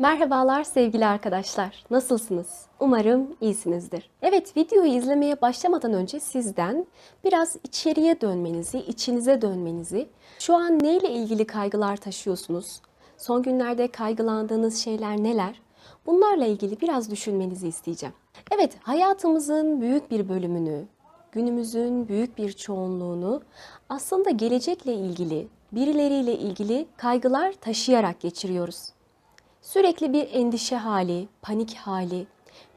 Merhabalar sevgili arkadaşlar. Nasılsınız? Umarım iyisinizdir. Evet, videoyu izlemeye başlamadan önce sizden biraz içeriye dönmenizi, içinize dönmenizi, şu an neyle ilgili kaygılar taşıyorsunuz? Son günlerde kaygılandığınız şeyler neler? Bunlarla ilgili biraz düşünmenizi isteyeceğim. Evet, hayatımızın büyük bir bölümünü, günümüzün büyük bir çoğunluğunu aslında gelecekle ilgili, birileriyle ilgili kaygılar taşıyarak geçiriyoruz. Sürekli bir endişe hali, panik hali,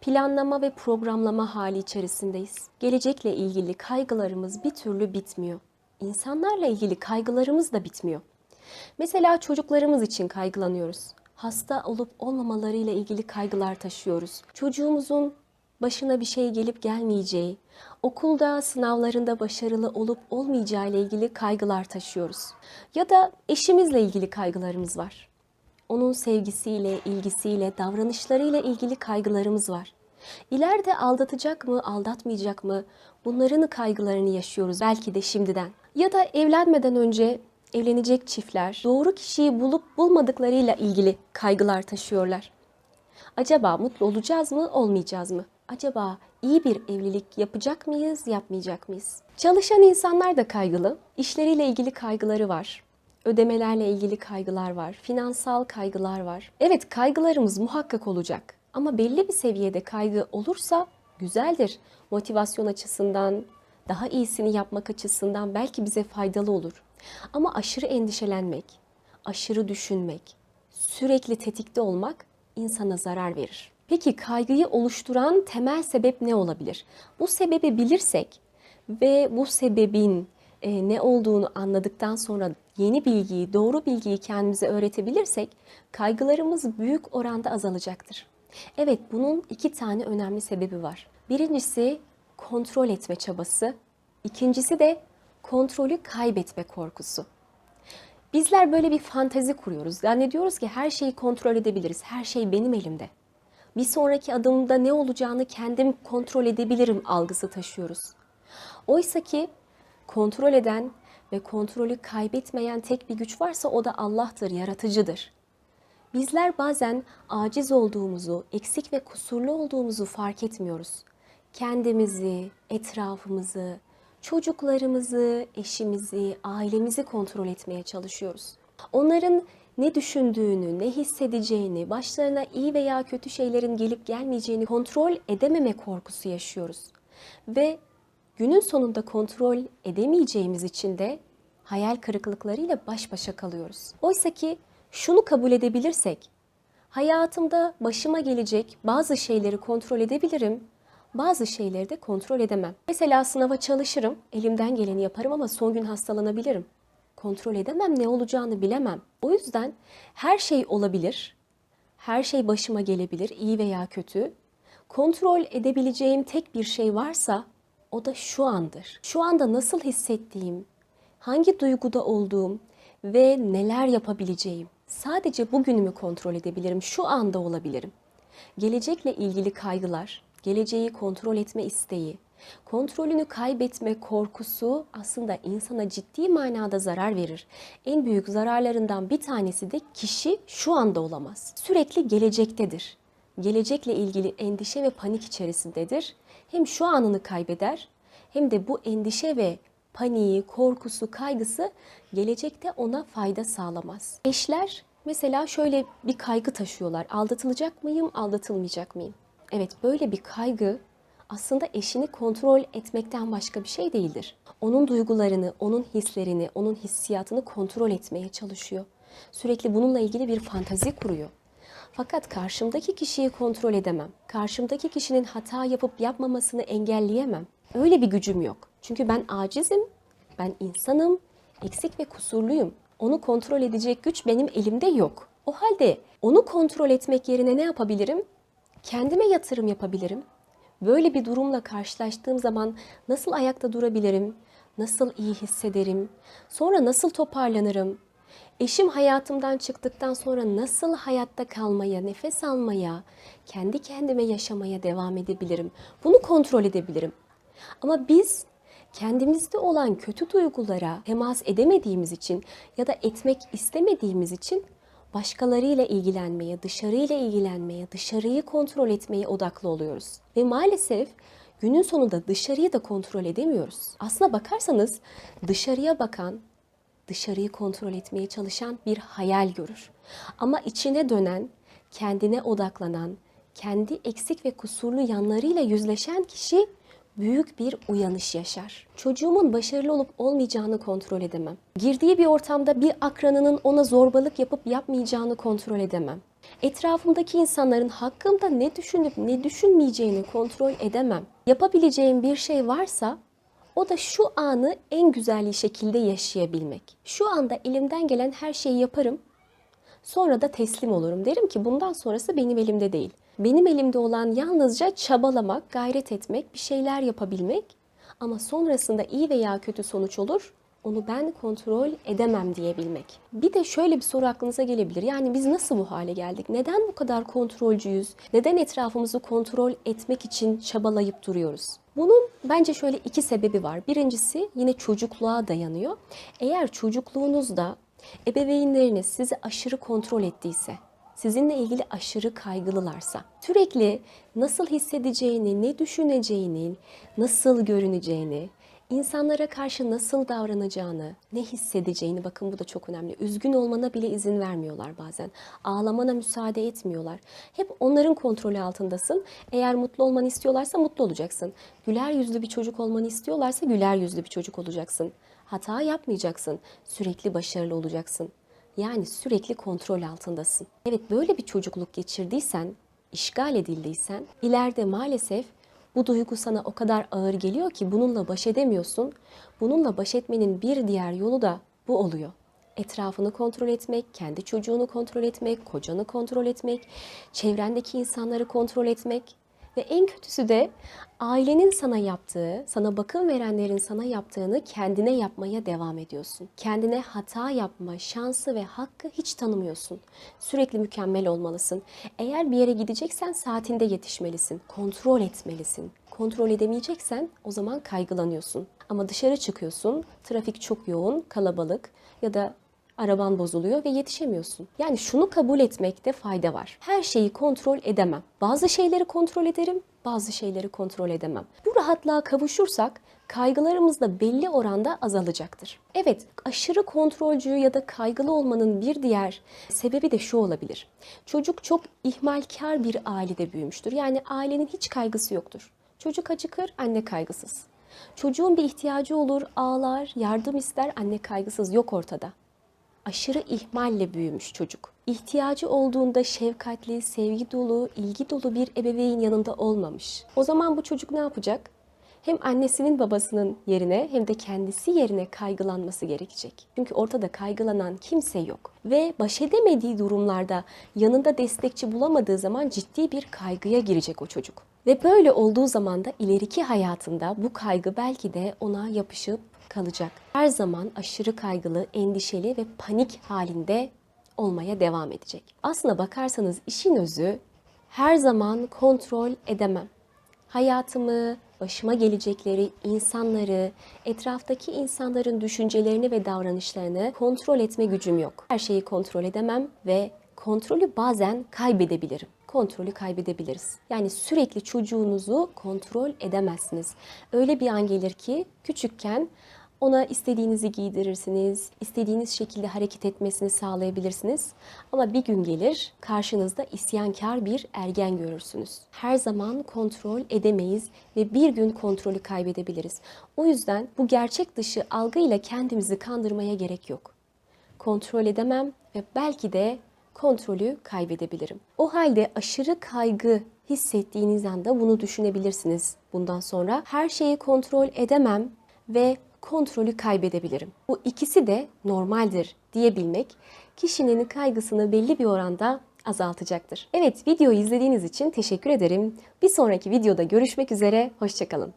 planlama ve programlama hali içerisindeyiz. Gelecekle ilgili kaygılarımız bir türlü bitmiyor. İnsanlarla ilgili kaygılarımız da bitmiyor. Mesela çocuklarımız için kaygılanıyoruz. Hasta olup olmamalarıyla ilgili kaygılar taşıyoruz. Çocuğumuzun başına bir şey gelip gelmeyeceği, okulda sınavlarında başarılı olup olmayacağı ile ilgili kaygılar taşıyoruz. Ya da eşimizle ilgili kaygılarımız var. Onun sevgisiyle, ilgisiyle, davranışlarıyla ilgili kaygılarımız var. İleride aldatacak mı, aldatmayacak mı? Bunların kaygılarını yaşıyoruz belki de şimdiden. Ya da evlenmeden önce evlenecek çiftler doğru kişiyi bulup bulmadıklarıyla ilgili kaygılar taşıyorlar. Acaba mutlu olacağız mı, olmayacağız mı? Acaba iyi bir evlilik yapacak mıyız, yapmayacak mıyız? Çalışan insanlar da kaygılı. İşleriyle ilgili kaygıları var. Ödemelerle ilgili kaygılar var. Finansal kaygılar var. Evet, kaygılarımız muhakkak olacak. Ama belli bir seviyede kaygı olursa güzeldir. Motivasyon açısından, daha iyisini yapmak açısından belki bize faydalı olur. Ama aşırı endişelenmek, aşırı düşünmek, sürekli tetikte olmak insana zarar verir. Peki kaygıyı oluşturan temel sebep ne olabilir? Bu sebebi bilirsek ve bu sebebin e, ne olduğunu anladıktan sonra yeni bilgiyi, doğru bilgiyi kendimize öğretebilirsek kaygılarımız büyük oranda azalacaktır. Evet, bunun iki tane önemli sebebi var. Birincisi kontrol etme çabası, ikincisi de kontrolü kaybetme korkusu. Bizler böyle bir fantezi kuruyoruz. Zannediyoruz ki her şeyi kontrol edebiliriz. Her şey benim elimde. Bir sonraki adımda ne olacağını kendim kontrol edebilirim algısı taşıyoruz. Oysa ki kontrol eden ve kontrolü kaybetmeyen tek bir güç varsa o da Allah'tır, yaratıcıdır. Bizler bazen aciz olduğumuzu, eksik ve kusurlu olduğumuzu fark etmiyoruz. Kendimizi, etrafımızı, çocuklarımızı, eşimizi, ailemizi kontrol etmeye çalışıyoruz. Onların ne düşündüğünü, ne hissedeceğini, başlarına iyi veya kötü şeylerin gelip gelmeyeceğini kontrol edememe korkusu yaşıyoruz. Ve günün sonunda kontrol edemeyeceğimiz için de hayal kırıklıklarıyla baş başa kalıyoruz. Oysa ki şunu kabul edebilirsek, hayatımda başıma gelecek bazı şeyleri kontrol edebilirim, bazı şeyleri de kontrol edemem. Mesela sınava çalışırım, elimden geleni yaparım ama son gün hastalanabilirim. Kontrol edemem, ne olacağını bilemem. O yüzden her şey olabilir, her şey başıma gelebilir, iyi veya kötü. Kontrol edebileceğim tek bir şey varsa o da şu andır. Şu anda nasıl hissettiğim, hangi duyguda olduğum ve neler yapabileceğim. Sadece bugünümü kontrol edebilirim, şu anda olabilirim. Gelecekle ilgili kaygılar, geleceği kontrol etme isteği, kontrolünü kaybetme korkusu aslında insana ciddi manada zarar verir. En büyük zararlarından bir tanesi de kişi şu anda olamaz. Sürekli gelecektedir. Gelecekle ilgili endişe ve panik içerisindedir. Hem şu anını kaybeder hem de bu endişe ve paniği, korkusu, kaygısı gelecekte ona fayda sağlamaz. Eşler mesela şöyle bir kaygı taşıyorlar. Aldatılacak mıyım, aldatılmayacak mıyım? Evet böyle bir kaygı aslında eşini kontrol etmekten başka bir şey değildir. Onun duygularını, onun hislerini, onun hissiyatını kontrol etmeye çalışıyor. Sürekli bununla ilgili bir fantazi kuruyor. Fakat karşımdaki kişiyi kontrol edemem. Karşımdaki kişinin hata yapıp yapmamasını engelleyemem. Öyle bir gücüm yok. Çünkü ben acizim, ben insanım, eksik ve kusurluyum. Onu kontrol edecek güç benim elimde yok. O halde onu kontrol etmek yerine ne yapabilirim? Kendime yatırım yapabilirim. Böyle bir durumla karşılaştığım zaman nasıl ayakta durabilirim? Nasıl iyi hissederim? Sonra nasıl toparlanırım? Eşim hayatımdan çıktıktan sonra nasıl hayatta kalmaya, nefes almaya, kendi kendime yaşamaya devam edebilirim? Bunu kontrol edebilirim. Ama biz kendimizde olan kötü duygulara temas edemediğimiz için ya da etmek istemediğimiz için başkalarıyla ilgilenmeye, dışarıyla ilgilenmeye, dışarıyı kontrol etmeye odaklı oluyoruz. Ve maalesef günün sonunda dışarıyı da kontrol edemiyoruz. Aslına bakarsanız dışarıya bakan, dışarıyı kontrol etmeye çalışan bir hayal görür. Ama içine dönen, kendine odaklanan, kendi eksik ve kusurlu yanlarıyla yüzleşen kişi büyük bir uyanış yaşar. Çocuğumun başarılı olup olmayacağını kontrol edemem. Girdiği bir ortamda bir akranının ona zorbalık yapıp yapmayacağını kontrol edemem. Etrafımdaki insanların hakkımda ne düşünüp ne düşünmeyeceğini kontrol edemem. Yapabileceğim bir şey varsa o da şu anı en güzel şekilde yaşayabilmek. Şu anda elimden gelen her şeyi yaparım. Sonra da teslim olurum. Derim ki bundan sonrası benim elimde değil. Benim elimde olan yalnızca çabalamak, gayret etmek, bir şeyler yapabilmek. Ama sonrasında iyi veya kötü sonuç olur. Onu ben kontrol edemem diyebilmek. Bir de şöyle bir soru aklınıza gelebilir. Yani biz nasıl bu hale geldik? Neden bu kadar kontrolcüyüz? Neden etrafımızı kontrol etmek için çabalayıp duruyoruz? Bunun bence şöyle iki sebebi var. Birincisi yine çocukluğa dayanıyor. Eğer çocukluğunuzda ebeveynleriniz sizi aşırı kontrol ettiyse, sizinle ilgili aşırı kaygılılarsa, sürekli nasıl hissedeceğini, ne düşüneceğini, nasıl görüneceğini, insanlara karşı nasıl davranacağını, ne hissedeceğini bakın bu da çok önemli. Üzgün olmana bile izin vermiyorlar bazen. Ağlamana müsaade etmiyorlar. Hep onların kontrolü altındasın. Eğer mutlu olmanı istiyorlarsa mutlu olacaksın. Güler yüzlü bir çocuk olmanı istiyorlarsa güler yüzlü bir çocuk olacaksın. Hata yapmayacaksın. Sürekli başarılı olacaksın. Yani sürekli kontrol altındasın. Evet böyle bir çocukluk geçirdiysen, işgal edildiysen ileride maalesef bu duygu sana o kadar ağır geliyor ki bununla baş edemiyorsun. Bununla baş etmenin bir diğer yolu da bu oluyor. Etrafını kontrol etmek, kendi çocuğunu kontrol etmek, kocanı kontrol etmek, çevrendeki insanları kontrol etmek ve en kötüsü de ailenin sana yaptığı, sana bakım verenlerin sana yaptığını kendine yapmaya devam ediyorsun. Kendine hata yapma şansı ve hakkı hiç tanımıyorsun. Sürekli mükemmel olmalısın. Eğer bir yere gideceksen saatinde yetişmelisin. Kontrol etmelisin. Kontrol edemeyeceksen o zaman kaygılanıyorsun. Ama dışarı çıkıyorsun, trafik çok yoğun, kalabalık ya da araban bozuluyor ve yetişemiyorsun. Yani şunu kabul etmekte fayda var. Her şeyi kontrol edemem. Bazı şeyleri kontrol ederim, bazı şeyleri kontrol edemem. Bu rahatlığa kavuşursak kaygılarımız da belli oranda azalacaktır. Evet, aşırı kontrolcü ya da kaygılı olmanın bir diğer sebebi de şu olabilir. Çocuk çok ihmalkar bir ailede büyümüştür. Yani ailenin hiç kaygısı yoktur. Çocuk acıkır, anne kaygısız. Çocuğun bir ihtiyacı olur, ağlar, yardım ister, anne kaygısız yok ortada aşırı ihmalle büyümüş çocuk. İhtiyacı olduğunda şefkatli, sevgi dolu, ilgi dolu bir ebeveyn yanında olmamış. O zaman bu çocuk ne yapacak? Hem annesinin babasının yerine hem de kendisi yerine kaygılanması gerekecek. Çünkü ortada kaygılanan kimse yok. Ve baş edemediği durumlarda yanında destekçi bulamadığı zaman ciddi bir kaygıya girecek o çocuk. Ve böyle olduğu zaman da ileriki hayatında bu kaygı belki de ona yapışıp kalacak. Her zaman aşırı kaygılı, endişeli ve panik halinde olmaya devam edecek. Aslına bakarsanız işin özü her zaman kontrol edemem. Hayatımı, başıma gelecekleri, insanları, etraftaki insanların düşüncelerini ve davranışlarını kontrol etme gücüm yok. Her şeyi kontrol edemem ve kontrolü bazen kaybedebilirim kontrolü kaybedebiliriz. Yani sürekli çocuğunuzu kontrol edemezsiniz. Öyle bir an gelir ki küçükken ona istediğinizi giydirirsiniz, istediğiniz şekilde hareket etmesini sağlayabilirsiniz. Ama bir gün gelir karşınızda isyankar bir ergen görürsünüz. Her zaman kontrol edemeyiz ve bir gün kontrolü kaybedebiliriz. O yüzden bu gerçek dışı algıyla kendimizi kandırmaya gerek yok. Kontrol edemem ve belki de kontrolü kaybedebilirim. O halde aşırı kaygı hissettiğiniz anda bunu düşünebilirsiniz. Bundan sonra her şeyi kontrol edemem ve kontrolü kaybedebilirim. Bu ikisi de normaldir diyebilmek kişinin kaygısını belli bir oranda azaltacaktır. Evet videoyu izlediğiniz için teşekkür ederim. Bir sonraki videoda görüşmek üzere, hoşçakalın.